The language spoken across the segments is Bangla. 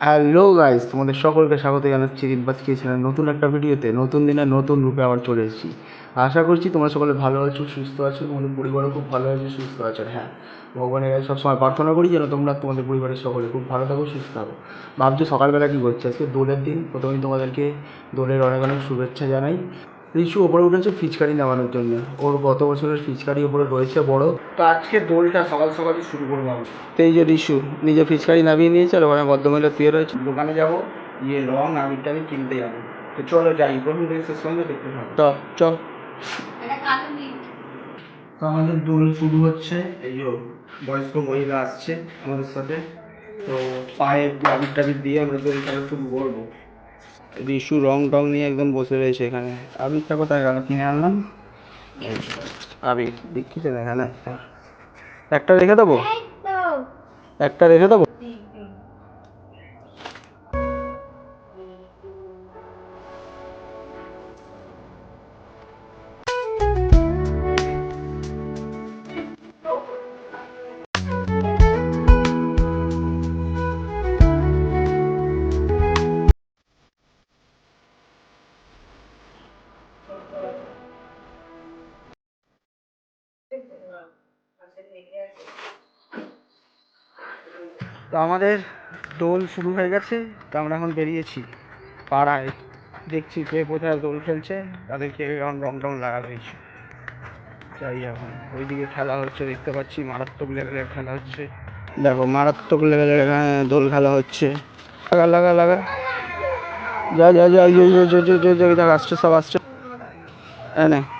হ্যালো গাইস তোমাদের সকলকে স্বাগত জানাচ্ছি রিনবাজ কিচেনের নতুন একটা ভিডিওতে। নতুন দিনে নতুন রূপে আবার চলে এসেছি। আশা করছি তোমরা সকলে ভালো আছো, সুস্থ আছো, তোমাদের পরিবারও খুব ভালো আছে, সুস্থ আছে। হ্যাঁ ভগবানের কাছে সবসময় প্রার্থনা করি যেন তোমরা তোমাদের পরিবারের সকলে খুব ভালো থাকো, সুস্থ থাকো। ভাবছ সকালবেলা কী করছি? আজকে দোলের দিন। প্রথমেই তোমাদেরকে দোলের অনেক অনেক শুভেচ্ছা জানাই। রিশু ওপরে উঠেছে ফিচকারি নামানোর জন্য। ওর গত বছরের ফিচকারি ওপরে রয়েছে বড়। তো আজকে দোলটা সকাল সকালই শুরু করব আমি তো এই যে রিশু নিজে ফিচকারি নামিয়ে নিয়েছে আর ওখানে ভদ্রমহিলা শুয়ে রয়েছে। দোকানে যাব ইয়ে রং আবিরটা আমি কিনতে যাব। তো চলো যাই প্রথম থেকে শেষ পর্যন্ত দেখতে থাকো। চ চ। তো আমাদের দোল শুরু হচ্ছে এই যে বয়স্ক মহিলা আসছে আমাদের সাথে। তো পায়ে আবির টাবির দিয়ে আমরা দোল খেলা শুরু করব। রিশু রং টং নিয়ে একদম বসে রয়েছে এখানে। আবিরটা কোথায় গেল? কিনে আনলাম। আবির না এখানে একটা রেখে দেবো? একটা রেখে দেবো? তো আমাদের দোল শুরু হয়ে গেছে তো আমরা এখন বেরিয়েছি পাড়ায় দেখছি কে কোথায় দোল খেলছে তাদেরকে এখন রং টং লাগা রয়েছে যাই এখন ওইদিকে খেলা হচ্ছে দেখতে পাচ্ছি মারাত্মক লেভেলের খেলা হচ্ছে দেখো মারাত্মক লেভেলের এখানে দোল খেলা হচ্ছে লাগা লাগা লাগা যা যা যা আসছে সব আসছে হ্যাঁ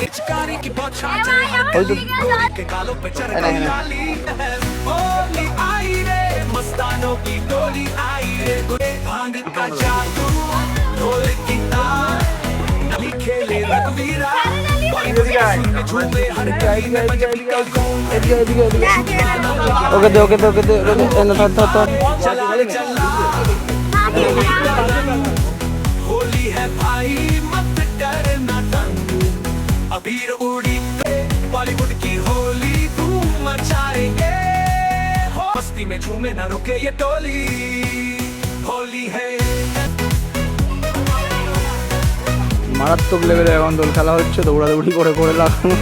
पिचकारी की पछाचे गोरी के गालों पे चढ़ गई। हाँ। लाली होली आई रे मस्तानों की डोली आई रे। गुरे भाँग का जादू ढोल की तार नली खेले रघुवीरा। ओके दे ओके दे ओके दे ओके दे ना था था था होली है भाई। अबीर उड़ी पे बॉलीवुड की होली धूम मचाएंगे हो मस्ती में झूमे ना रुके ये टोली होली है মারাত্মক লেভেলে এখন দোল খেলা হচ্ছে দৌড়াদৌড়ি করে করে লাগানো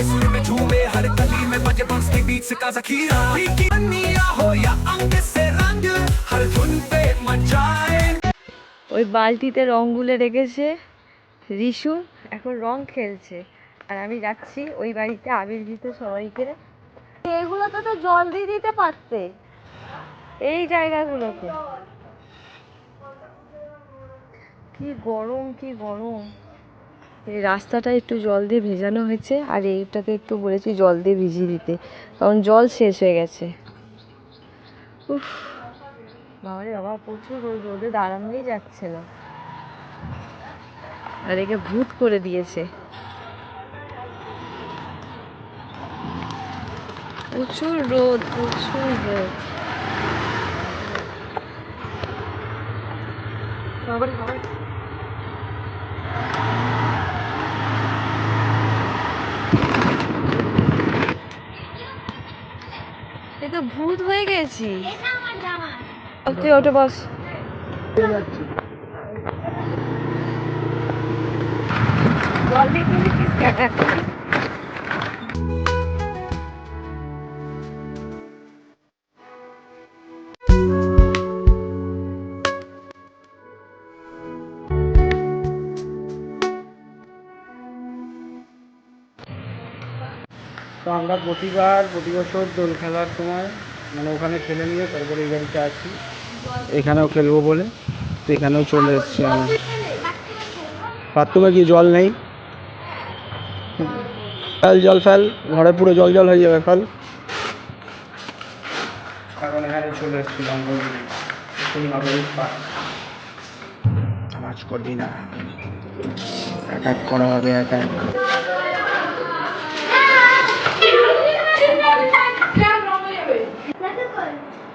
बॉलीवुड के सुर में झूमे हर गली में बजे बंस के बीच से का जखीरा की बनिया हो या अंग से रंग हर धुन पे मचाए ওই বালতিতে রং গুলে রেখেছে রিশু এখন রং খেলছে আর আমি যাচ্ছি ওই বাড়িতে আবির দিতে সবাইকে এগুলোতে তো জল দিয়ে দিতে পারতে এই জায়গাগুলোতে কি গরম কি গরম এই রাস্তাটা একটু জল দিয়ে ভেজানো হয়েছে আর এইটাতে একটু বলেছি জল দিয়ে ভিজিয়ে দিতে কারণ জল শেষ হয়ে গেছে। উফ। বাবারে বাবা প্রচুর রোদ রোদে দাঁড়ানোই যাচ্ছে না। আর একে ভূত করে দিয়েছে। প্রচুর রোদ প্রচুর রোদ। বাবারে বাবারে। ভূত হয়ে গেছি তুই ওটা বস? তো আমরা প্রতিবার প্রতি বছর দোল খেলার সময় মানে ওখানে খেলে নিয়ে তারপরে এই বাড়িতে আসি। এখানেও খেলব বলে, তো এখানেও চলে এসেছি আমি বাথরুমে কি জল নেই? ফেল জল, ফেল। ঘরে পুরো জল জল হয়ে যাবে, ফেল। এখন এখানে চলে হবে আওয়াজ করবি না। এক এক করা হবে, এক এক।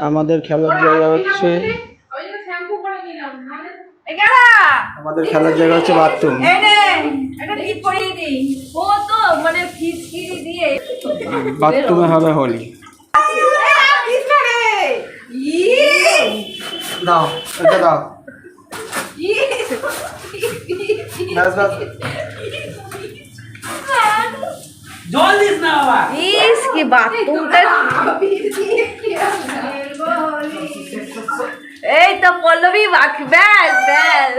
আমাদের। খেলার জায়গা হচ্ছে আমাদের খেলার জায়গা হচ্ছে বাথরুম ও তো মানে ফিচকিরি দিয়ে। বাথরুমে হবে হোলি। দাও এটা দাও। জল দিস না বাবা। ইস কি বাথরুমটা এই তো পল্লবী বাক ব্যাস ব্যাস।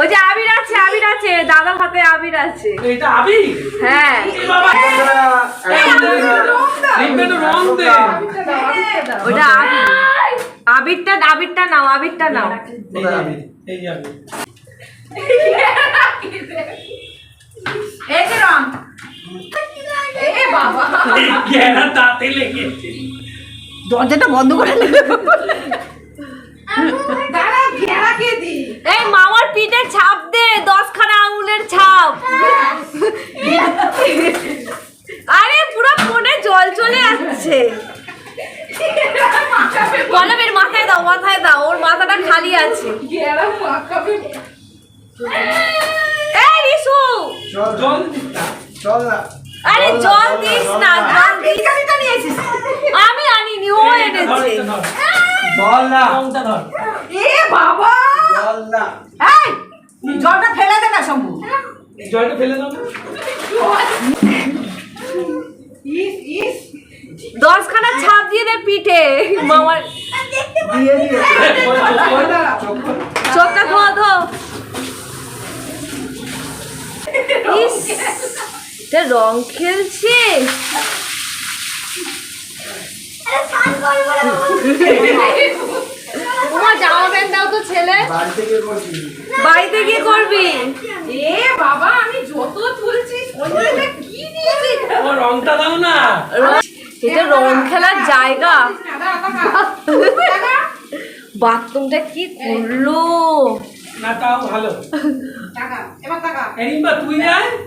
ওই যে আবির আছে আবির আছে দাদার হাতে আবির আছে। এটা আবি হ্যাঁ। ওটা আবির। আবিরটা আবিরটা নাও আবিরটা নাও। এই গেরা লেগেছে দরজাটা বন্ধ করে এই মামার পিঠে ছাপ দে দশখানা আঙুলের ছাপ। আরে পুরো ফোনে জল চলে আসছে। পলবের মাথায় দাও মাথায় দাও, ওর মাথাটা খালি আছে। এই জল না আরে জল দিস না, জল দিস। আমি আনিনি, ও এনেছে। এটা না ধর চল না জলটা ফেলে দে না, শম্ভু। জলটা ফেলে দাও না দশখানা ছাপ দিয়ে দে পিঠে। মামার চোখটা ধো ধো ইস রং খেলছে। তোমার জামা প্যান্ট দাও তো ছেলে। বাড়িতে গিয়ে করবি? এ বাবা আমি যত তুলছি কি রংটা দাও না। এটা রং খেলার জায়গা। বাথরুমটা কি করল?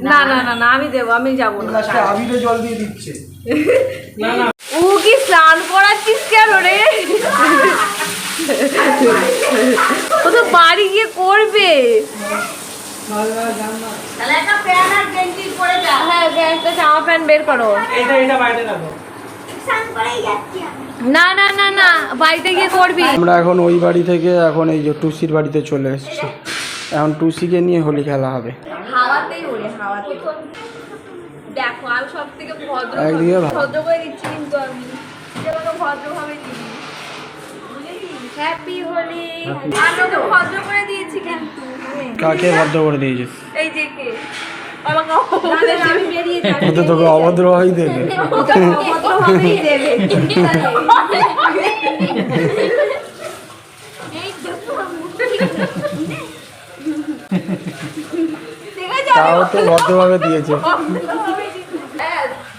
না না না না আমি দেবো আমি যাব না। জল দিয়ে দিচ্ছে। না না। ও কি স্নান করাচ্ছিস কেন রে? ও তো বাড়ি গিয়ে করবে। হ্যাঁ একটা জামা প্যান্ট বের করো। এটা এটা বাইরে রাখো। না না না না বাড়িতে গিয়ে করবি। আমরা এখন ওই বাড়ি থেকে এখন এই যে টুসির বাড়িতে চলে এসেছি। এখন টুসিকে নিয়ে হোলি খেলা হবে। হাওয়াতেই ওরে হাওয়াতে দেখো আমি সব থেকে ভদ্র ভদ্র করে দিচ্ছি কিন্তু আমি যেমন ভদ্রভাবে দিই হ্যাপি হোলি আমি ওকে ভদ্র করে দিয়েছি কিন্তু। কাকে ভদ্র করে দিয়েছিস? এই যে কে? তোকে অভদ্র দেবে তাও তো ভদ্রভাবে দিয়েছে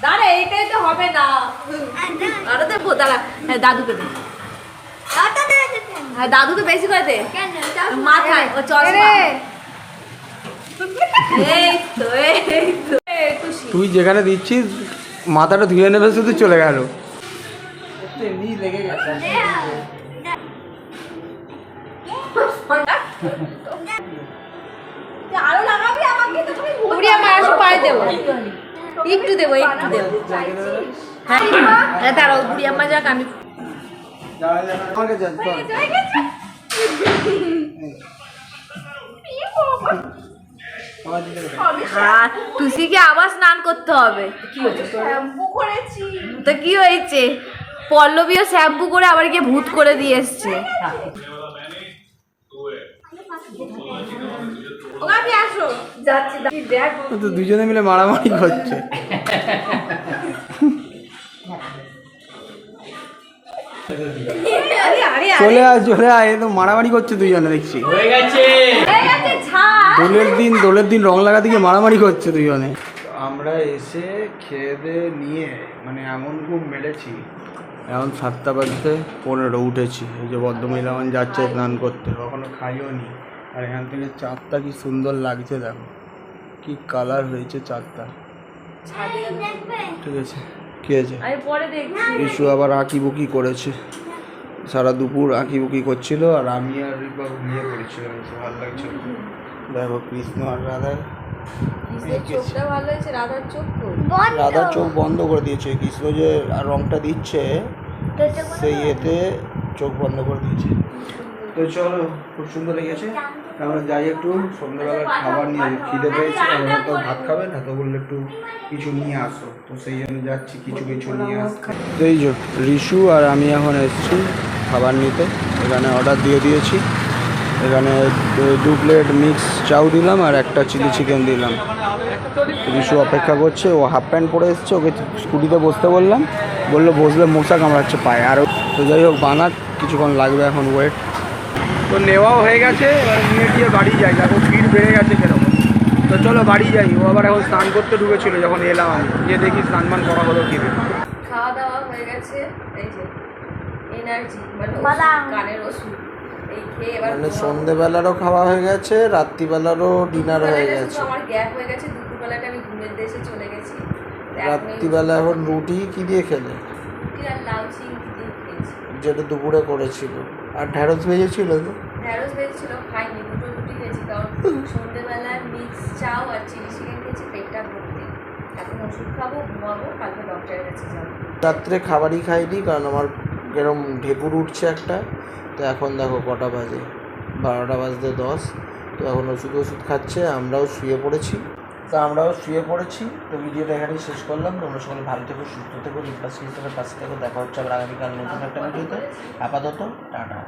দাঁড়া এইটাই তো হবে না আরও দেবো দাঁড়া হ্যাঁ দাদুকে দে। হ্যাঁ দাদু তো বেশি করে দে মাথায় ও চশমা এই তুই যেখানে দিচ্ছিস মাথাটা ধুয়ে নেবে শুধু চলে গেল। দেবো। একটু দেবো একটু দেবো। হ্যাঁ হ্যাঁ দাঁড়াও যাক আমি হ্যাঁ টুসিকে আবার স্নান করতে হবে। তো কি হয়েছে? পল্লবীও শ্যাম্পু করে আবার গিয়ে ভূত করে দিয়ে এসছে। ওখানে আসো যাচ্ছি দেখ। তো দুজনে মিলে মারামারি করছে। আরে আরে চলে আয় চলে আয় তো মারামারি করছে দুজনে দেখছি। হয়ে গেছে। দোলের দিন দোলের দিন রং লাগাতে গিয়ে মারামারি করছে দুজনে। আমরা এসে খেয়ে দিয়ে নিয়ে মানে এমন খুব মেরেছি। এখন সাতটা বাজতে পনেরো উঠেছি। এই যে বর্ধমান এখন যাচ্ছে স্নান করতে। কখনো খাইও নি। আর এখান থেকে চাঁদটা কি সুন্দর লাগছে দেখো। কি কালার হয়েছে চাঁদটা। ঠিক আছে। কি আছে? ইস্যু আবার আঁকি বুকি করেছে। সারা দুপুর আঁকি বুকি করছিল আর আমি আর ঘুমিয়ে পড়েছিলাম ভালো লাগছিল কৃষ্ণ আর রাধার রাধার চোখ বন্ধ। করে দিয়েছে কৃষ্ণ যে আর রংটা দিচ্ছে সেই এতে চোখ বন্ধ করে দিয়েছে। তো চলো খুব সুন্দর লেগেছে। আমরা যাই একটু সন্ধ্যাবেলার খাবার নিয়ে খিদে পেয়েছি আমরা তো ভাত খাবে না তো বললে একটু কিছু নিয়ে আসো। তো সেই জন্য যাচ্ছি কিছু কিছু নিয়ে আসতে। তো এই যে রিশু আর আমি এখন এসেছি খাবার নিতে। এখানে অর্ডার দিয়ে দিয়েছি। এখানে দু- প্লেট মিক্স চাউ দিলাম আর একটা চিলি চিকেন দিলাম। রিশু অপেক্ষা করছে ও হাফ প্যান্ট পরে এসছে ওকে স্কুটিতে বসতে বললাম। বলল বসলে মশা কামড়াচ্ছে পায়ে। আর তো যাই হোক বানাক কিছুক্ষণ লাগবে এখন ওয়েট তো নেওয়াও হয়ে গেছে এবার নিয়ে গিয়ে বাড়ি যাই। এখন ভিড় বেড়ে গেছে কীরকম তো চলো বাড়ি যাই। ও আবার এখন স্নান করতে ঢুকেছিল যখন এলাম আমি। গিয়ে দেখি স্নান মান করা হলো কি খাওয়া দাওয়া হয়ে গেছে এই যে এনার্জি মানে কানের ওষুধ। মানে ঘুমাবো। সন্ধেবেলারও খাওয়া হয়ে গেছে রাত্রিবেলারও ডিনার হয়ে গেছে। শুধু আমার গ্যাপ হয়ে গেছে দুপুরবেলাটা আমি ঘুমের দেশে চলে গেছি। এখন রাত্রিবেলা এখন রুটি কি দিয়ে খেলে? যেটা দুপুরে করেছিল। আর ঢ্যাঁড়স ভেজেছিল তো? ঢ্যাঁড়স ভেজেছিল খাইনি দুটো রুটি খেয়েছি কারণ সন্ধ্যেবেলায় মিক্স চাও আর চিলি চিকেন খেয়েছি পেটটা ভর্তি। এখন ওষুধ খাব ঘুমাবো কালকে ডক্টরের কাছে যাব। রাত্রে খাবারই খাইনি কারণ আমার এরম ঢেকুর উঠছে একটা। তো এখন দেখো কটা বাজে। বারোটা বাজতে দশ, তো এখন ওষুধ ওষুধ খাচ্ছে, আমরাও শুয়ে পড়েছি। তো আমরাও শুয়ে পড়েছি, তো ভিডিওটা এখানেই শেষ করলাম। তোমরা সকলে ভালো থেকো, সুস্থ থেকো হিসেবে পাশে থেকো, দেখা হচ্ছে আবার আগামীকাল নতুন একটা ভিডিওতে। আপাতত, টাটা।